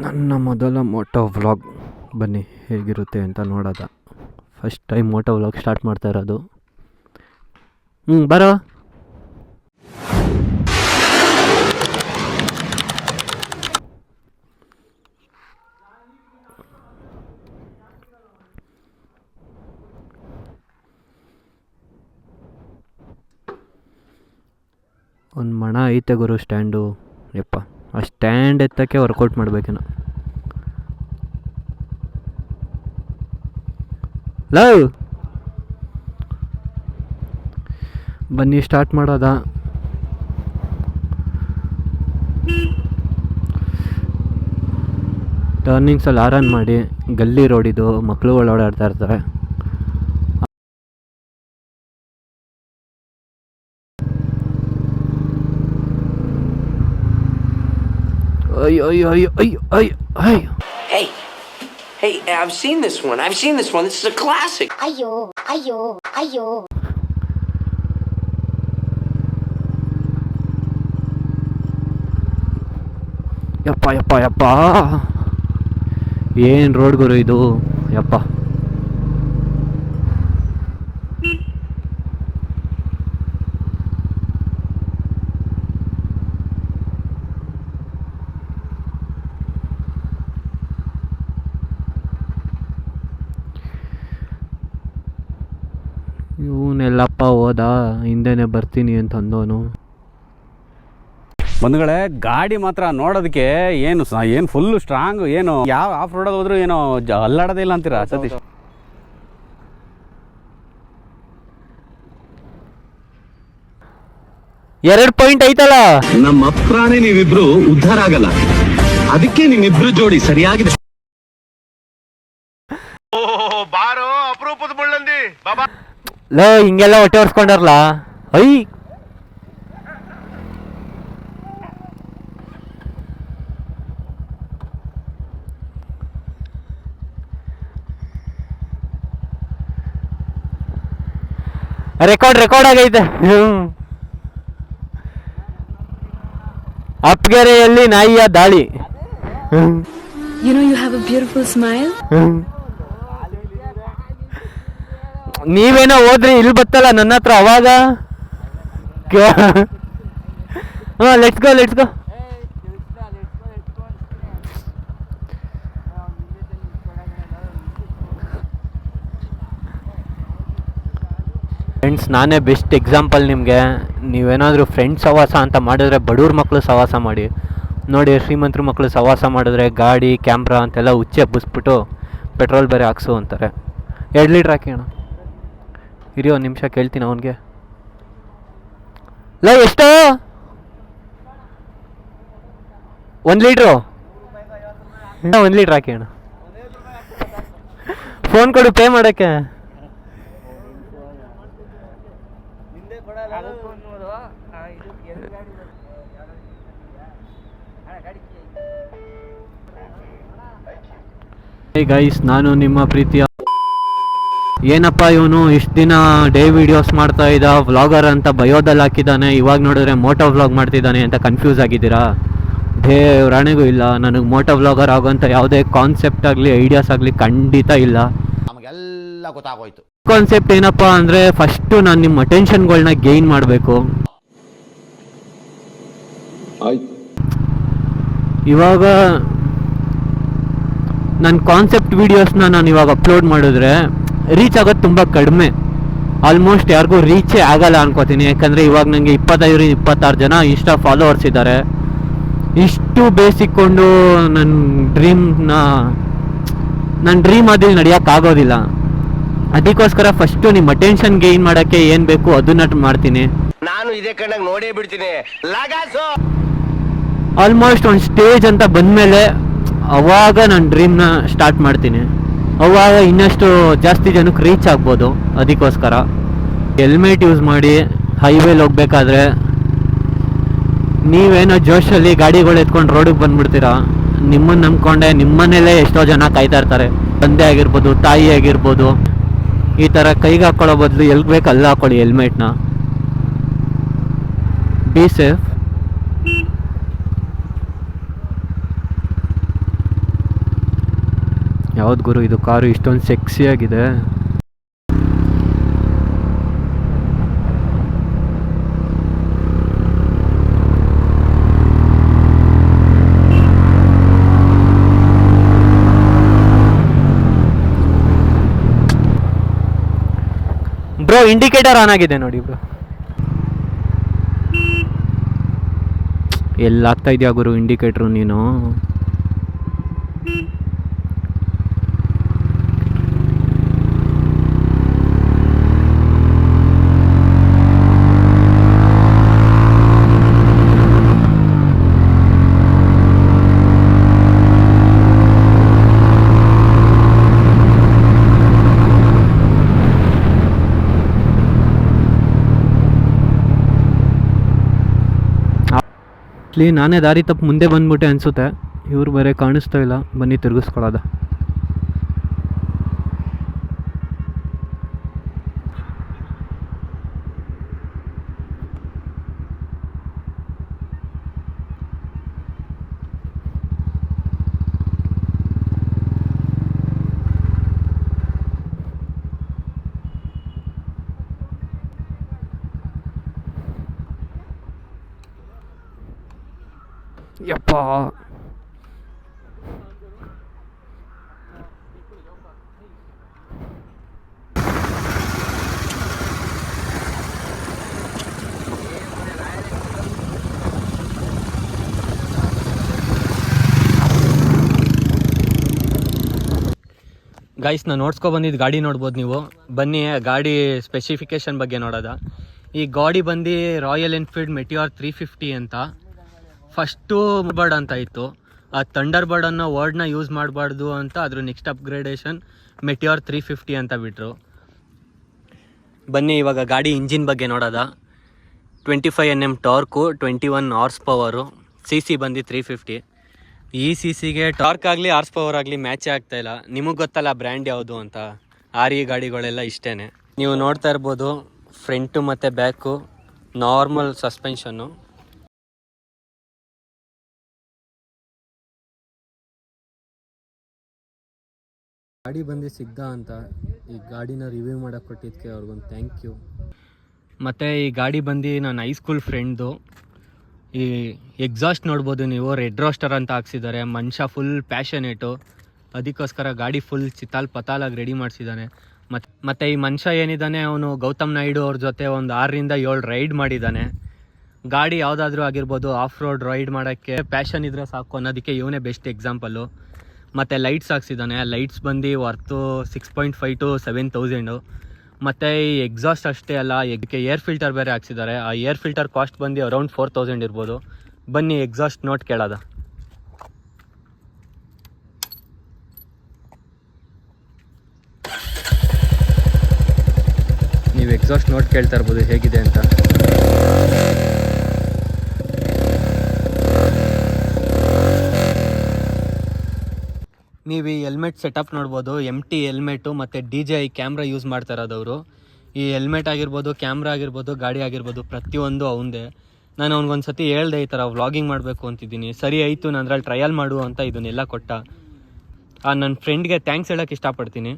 ನನ್ನ ಮೊದಲ Moto vlog ಬನ್ನಿ, ಹೇಗಿರುತ್ತೆ ಅಂತ ನೋಡೋದ. First time moto vlog start ಮಾಡ್ತಾ ಇರೋದು. ಹ್ಞೂ ಬರೋ. ಒಂದು ಮಣ ಐತೆ ಗುರು, ಸ್ಟ್ಯಾಂಡು. ಆ ಸ್ಟ್ಯಾಂಡ್ ಎತ್ತಕ್ಕೆ ವರ್ಕೌಟ್ ಮಾಡ್ಬೇಕೇನೋ ಲವ್ ಬನ್ನಿ ಸ್ಟಾರ್ಟ್ ಮಾಡೋದ? ಟರ್ನಿಂಗ್ಸಲ್ಲಿ ಆರನ್ ಮಾಡಿ, ಗಲ್ಲಿ ರೋಡಿದು ಮಕ್ಕಳು ಓಡಾಡ್ತಾ ಇರ್ತಾರೆ. ಅಯ್ಯೋ ಅಯ್ಯೋ ಅಯ್ಯೋ ಅಯ್ಯೋ ಅಯ್ಯೋ ಅಯ್ಯೋ Hey, hey, I've seen this one. I've seen this one. This is a classic. Ayo, ayo, ayo. ಯಪ್ಪ ಯಪ್ಪ ಯಪ್ಪ ಏನು ರೋಡ್ ಗುರು ಇದು ಯಪ್ಪ ಹೋದ ಹಿಂದೆನೆ ಬರ್ತೀನಿ ಅಂತ ಅಂದವನು. ಬಂಧುಗಳೇ ಗಾಡಿ ಮಾತ್ರ ನೋಡೋದಕ್ಕೆ ಏನು ಏನ್ ಏನು ಫುಲ್ ಸ್ಟ್ರಾಂಗ್ ಏನು ಯಾವ ಆಫ್ ರೋಡ್ ಹೋದ್ರು ಏನು ಅಲ್ಲಾಡೋದೇ ಇಲ್ಲ ಅಂತೀರಾ ಸತೀಶ್? ಎರಡು ಪಾಯಿಂಟ್ ಐತಲ್ಲ? ನಮ್ಮ ಅಪ್ರಾಣಿ ನೀವಿಬ್ರು ಉದ್ಧಾರ ಆಗಲ್ಲ ಅದಕ್ಕೆ ನಿಮ್ಮಿಬ್ರು ಜೋಡಿ ಸರಿಯಾಗಿದೆ. ಲೋ ಹಿಂಗೆಲ್ಲ ಹೊಟ್ಟೆ ಹೊರ್ಸ್ಕೊಂಡಾರಲ್ಲ ಐ ರೆಕಾರ್ಡ್ ರೆಕಾರ್ಡ್ ಆಗೈತೆ. ಅಪ್ಗೆರೆಯಲ್ಲಿ ನಾಯಿಯ ದಾಳಿ ಹ್ಮ್. No you have a beautiful smile. ನೀವೇನೋ ಹೋದ್ರಿ, ಇಲ್ಲಿ ಬತ್ತಲ್ಲ ನನ್ನ ಹತ್ರ ಅವಾಗ? ಹಾಂ let's go let's go friends ನಾನೇ ಬೆಸ್ಟ್ ಎಕ್ಸಾಂಪಲ್ ನಿಮಗೆ. ನೀವೇನಾದರೂ ಫ್ರೆಂಡ್ಸ್ ಸವಾಸ ಅಂತ ಮಾಡಿದ್ರೆ ಬಡವ್ರ ಮಕ್ಕಳು ಸವಾಸ ಮಾಡಿ. ನೋಡಿ, ಶ್ರೀಮಂತರ ಮಕ್ಕಳು ಸವಾಸ ಮಾಡಿದ್ರೆ ಗಾಡಿ ಕ್ಯಾಮ್ರಾ ಅಂತೆಲ್ಲ ಉಚ್ಚೆ ಬಿಸ್ಬಿಟ್ಟು ಪೆಟ್ರೋಲ್ ಬೇರೆ ಹಾಕ್ಸು ಅಂತಾರೆ. ಎರಡು ಲೀಟ್ರ್ ಹಾಕಿ ಅಣ್ಣ. ಇರಿ ಒಂದು ನಿಮಿಷ ಕೇಳ್ತೀನಿ ಅವನಿಗೆ. ಲೈ, ಎಷ್ಟು? ಒಂದು ಲೀಟ್ರು? ಒಂದು ಲೀಟ್ರ್ ಹಾಕಿ ಅಣ್ಣ. ಫೋನ್ ಕೊಡು, ಪೇ ಮಾಡೋಕ್ಕೆ. ಗೈಸ್ ನಾನು ನಿಮ್ಮ ಪ್ರೀತಿಯ ಏನಪ್ಪ ಇವನು ಇಷ್ಟು ದಿನ ಡೇ ವಿಡಿಯೋಸ್ ಮಾಡ್ತಾ ಇದ್ದ ವ್ಲಾಗರ್ ಅಂತ ಬಯೋದಲ್ಲಿ ಹಾಕಿದ್ದಾನೆ ಇವಾಗ ನೋಡಿದ್ರೆ ಮೋಟೋ ವ್ಲಾಗ್ ಮಾಡ್ತಿದ್ದಾನೆ ಅಂತ ಕನ್ಫ್ಯೂಸ್ ಆಗಿದ್ದೀರಾ? ದೇವ್ರಾಣೆಗೂ ಇಲ್ಲ ನನಗೆ ಮೋಟೋ ವ್ಲಾಗರ್ ಆಗೋಂಥ ಯಾವುದೇ ಕಾನ್ಸೆಪ್ಟ್ ಆಗಲಿ ಐಡಿಯಾಸ್ ಆಗಲಿ ಖಂಡಿತ ಇಲ್ಲ. ನಮಗೆಲ್ಲ ಗೊತ್ತಾಗೋಯ್ತು. ಕಾನ್ಸೆಪ್ಟ್ ಏನಪ್ಪ ಅಂದರೆ ಫಸ್ಟು ನಾನು ನಿಮ್ಮ ಅಟೆನ್ಷನ್ಗಳನ್ನ ಗೇನ್ ಮಾಡಬೇಕು. ಇವಾಗ ನನ್ನ ಕಾನ್ಸೆಪ್ಟ್ ವಿಡಿಯೋಸ್ನ ನಾನು ಇವಾಗ ಅಪ್ಲೋಡ್ ಮಾಡಿದ್ರೆ ರೀಚ್ ಆಗೋದು ತುಂಬ ಕಡಿಮೆ. ಆಲ್ಮೋಸ್ಟ್ ಯಾರಿಗೂ ರೀಚೇ ಆಗಲ್ಲ ಅನ್ಕೋತೀನಿ. ಯಾಕಂದರೆ ಇವಾಗ ನನಗೆ ಇಪ್ಪತ್ತೈದು ಇಪ್ಪತ್ತಾರು ಜನ ಇನ್ಸ್ಟಾ ಫಾಲೋವರ್ಸ್ ಇದ್ದಾರೆ ಇಷ್ಟು ಬೇಸಿಕ್ಕೊಂಡು ನನ್ನ ಡ್ರೀಮ್ನ ನನ್ನ ಡ್ರೀಮ್ ಅದಿಲ್ಲಿ ನಡೆಯೋಕ್ಕಾಗೋದಿಲ್ಲ ಅದಕ್ಕೋಸ್ಕರ ಫಸ್ಟು ನಿಮ್ಮ ಅಟೆನ್ಷನ್ ಗೇನ್ ಮಾಡೋಕ್ಕೆ ಏನು ಬೇಕು ಅದನ್ನ ಮಾಡ್ತೀನಿ. ನಾನು ಇದೇ ಕಣ್ಣಾಗ ನೋಡೇ ಬಿಡ್ತೀನಿ. ಆಲ್ಮೋಸ್ಟ್ ಒಂದು ಸ್ಟೇಜ್ ಅಂತ ಬಂದಮೇಲೆ ಅವಾಗ ನನ್ನ ಡ್ರೀಮ್ನ ಸ್ಟಾರ್ಟ್ ಮಾಡ್ತೀನಿ. ಅವಾಗ ಇನ್ನಷ್ಟು ಜಾಸ್ತಿ ಜನಕ್ಕೆ ರೀಚ್ ಆಗ್ಬೋದು ಅದಕ್ಕೋಸ್ಕರ. ಹೆಲ್ಮೆಟ್ ಯೂಸ್ ಮಾಡಿ ಹೈವೇಲಿ ಹೋಗ್ಬೇಕಾದ್ರೆ ನೀವೇನೋ ಜೋಶಲ್ಲಿ ಗಾಡಿಗಳು ಎತ್ಕೊಂಡು ರೋಡಿಗೆ ಬಂದ್ಬಿಡ್ತೀರಾ? ನಿಮ್ಮನ್ನು ನಂಬ್ಕೊಂಡೆ ನಿಮ್ಮನೇಲೇ ಎಷ್ಟೋ ಜನ ಕಾಯ್ತಾ ಇರ್ತಾರೆ. ತಂದೆ ಆಗಿರ್ಬೋದು, ತಾಯಿ ಆಗಿರ್ಬೋದು. ಈ ಥರ ಕೈಗೆ ಹಾಕ್ಕೊಳ್ಳೋ ಬದಲು ಎಲ್ಲಿ ಬೇಕು ಅಲ್ಲಿ ಹಾಕ್ಕೊಳ್ಳಿ ಹೆಲ್ಮೆಟ್ನ ಬಿ ಸೇಫ್ ಯಾವ್ದು ಗುರು, ಇದು ಕಾರು ಇಷ್ಟೊಂದು ಸೆಕ್ಸಿಯಾಗಿದೆ ಬ್ರೋ ಇಂಡಿಕೇಟರ್ ಆನ್ ಆಗಿದೆ ನೋಡಿ ಬ್ರೋ ಎಲ್ಲ ಆಗ್ತಾ ಇದೆಯಾ ಗುರು ಇಂಡಿಕೇಟ್ರು ನೀನು? ಆಕ್ಚುಲಿ ನಾನೇ ದಾರಿ ತಪ್ಪು ಮುಂದೆ ಬಂದ್ಬಿಟ್ಟೆ ಅನಿಸುತ್ತೆ. ಇವ್ರು ಬೇರೆ ಕಾಣಿಸ್ತಾ ಇಲ್ಲ. ಬನ್ನಿ ತಿರುಗಿಸ್ಕೊಳ್ಳೋದ. ಯಪ್ಪ. ಗೈಸ್ ನಾನು ನೋಡ್ಸ್ಕೊ ಬಂದಿದ್ದು ಗಾಡಿ ನೋಡ್ಬೋದು ನೀವು. ಬನ್ನಿ ಗಾಡಿ ಸ್ಪೆಸಿಫಿಕೇಶನ್ ಬಗ್ಗೆ ನೋಡೋದ. ಈ ಗಾಡಿ ಬಂದು Royal Enfield Meteor three fifty ಅಂತ. ಫಸ್ಟು ಬರ್ಡ್ ಅಂತ ಇತ್ತು. ಆ ಥಂಡರ್ ಬರ್ಡನ್ನು ವರ್ಡ್ನ ಯೂಸ್ ಮಾಡಬಾರ್ದು ಅಂತ ಅದ್ರ next upgradation Meteor three fifty ಅಂತ ಬಿಟ್ಟರು ಬನ್ನಿ ಇವಾಗ ಗಾಡಿ ಇಂಜಿನ್ ಬಗ್ಗೆ ನೋಡೋದ. Twenty five N M torque twenty one horse power C C ಬಂದು ತ್ರೀ ಫಿಫ್ಟಿ ಈ ಸಿ ಸಿಗೆ ಟಾರ್ಕ್ ಆಗಲಿ ಆರ್ಸ್ ಪವರ್ ಆಗಲಿ ಮ್ಯಾಚೇ ಇಲ್ಲ. ನಿಮಗೆ ಗೊತ್ತಲ್ಲ ಬ್ರ್ಯಾಂಡ್ ಯಾವುದು ಅಂತ. ಆರ್ ಇ ಗಾಡಿಗಳೆಲ್ಲ ಇಷ್ಟೇ ನೀವು ನೋಡ್ತಾ ಇರ್ಬೋದು ಫ್ರಂಟು ಮತ್ತು ಬ್ಯಾಕು ನಾರ್ಮಲ್ ಸಸ್ಪೆನ್ಷನ್ನು ಗಾಡಿ ಬಂದು ಸಿಗ್ದ ಅಂತ ಈ ಗಾಡಿನ ರಿವ್ಯೂ ಮಾಡಕ್ಕೆ ಕೊಟ್ಟಿದ್ದಕ್ಕೆ ಅವ್ರಿಗೊಂದು ಥ್ಯಾಂಕ್ ಯು ಮತ್ತು ಈ ಗಾಡಿ ಬಂದು ನನ್ನ ಹೈಸ್ಕೂಲ್ ಫ್ರೆಂಡ್ದು ಈ ಎಕ್ಸಾಸ್ಟ್ ನೋಡ್ಬೋದು ನೀವು ರೆಡ್ ರೋಸ್ಟರ್ ಅಂತ ಹಾಕ್ಸಿದ್ದಾರೆ, ಮನುಷ್ಯ ಫುಲ್ ಪ್ಯಾಷನೇಟು ಅದಕ್ಕೋಸ್ಕರ ಗಾಡಿ ಫುಲ್ ಚಿತ್ತಾಲ್ ಪತಾಲಾಗಿ ರೆಡಿ ಮಾಡಿಸಿದ್ದಾನೆ. ಮತ್ತು ಮತ್ತು ಈ ಮನುಷ್ಯ ಏನಿದ್ದಾನೆ, ಅವನು ಗೌತಮ್ ನಾಯ್ಡು ಅವ್ರ ಜೊತೆ ಒಂದು ಆರರಿಂದ ಏಳು ರೈಡ್ ಮಾಡಿದ್ದಾನೆ. ಗಾಡಿ ಯಾವುದಾದ್ರೂ ಆಗಿರ್ಬೋದು ಆಫ್ ರೋಡ್ ರೈಡ್ ಮಾಡೋಕ್ಕೆ ಪ್ಯಾಷನ್ ಇದ್ರೆ ಸಾಕು ಅನ್ನೋದಕ್ಕೆ ಇವನೇ ಬೆಸ್ಟ್ ಎಕ್ಸಾಂಪಲ್ಲು ಮತ್ತು ಲೈಟ್ಸ್ ಹಾಕ್ಸಿದ್ದಾನೆ. ಲೈಟ್ಸ್ ಬಂದು worth six point five to seven thousand ಮತ್ತು ಈ ಎಕ್ಸಾಸ್ಟ್ ಅಷ್ಟೇ ಅಲ್ಲ, ಇದಕ್ಕೆ ಏರ್ ಫಿಲ್ಟರ್ ಬೇರೆ ಹಾಕ್ಸಿದ್ದಾರೆ. ಆ ಏರ್ ಫಿಲ್ಟರ್ ಕಾಸ್ಟ್ ಬಂದು ಅರೌಂಡ್ ಫೋರ್ ತೌಸಂಡ್ ಇರ್ಬೋದು. ಬನ್ನಿ ಎಕ್ಸಾಸ್ಟ್ ನೋಟ್ ಕೇಳೋದ. ನೀವು ಎಕ್ಸಾಸ್ಟ್ ನೋಟ್ ಕೇಳ್ತಾ ಇರ್ಬೋದು, ಹೇಗಿದೆ ಅಂತ. ನೀವು ಈ ಹೆಲ್ಮೆಟ್ ಸೆಟಪ್ ನೋಡ್ಬೋದು ಎಂ ಟಿ ಹೆಲ್ಮೆಟು ಮತ್ತು D J I camera use ಮಾಡ್ತಾ ಇರೋದವರು. ಈ ಹೆಲ್ಮೆಟ್ ಆಗಿರ್ಬೋದು ಕ್ಯಾಮ್ರಾ ಆಗಿರ್ಬೋದು, ಗಾಡಿ ಆಗಿರ್ಬೋದು, ಪ್ರತಿಯೊಂದು ಅವಂದೇ. ನಾನು ಅವ್ನಿಗೊಂದು ಸತಿ ಹೇಳ್ದೆ ಈ ಥರ ವ್ಲಾಗಿಂಗ್ ಮಾಡಬೇಕು ಅಂತಿದ್ದೀನಿ. ಸರಿ ಆಯಿತು, ನಾನು ಅದ್ರಲ್ಲಿ ಟ್ರಯಲ್ ಮಾಡು ಅಂತ ಇದನ್ನೆಲ್ಲ ಕೊಟ್ಟ. ಆ ನನ್ನ ಫ್ರೆಂಡ್ಗೆ ಥ್ಯಾಂಕ್ಸ್ ಹೇಳೋಕ್ಕೆ ಇಷ್ಟಪಡ್ತೀನಿ.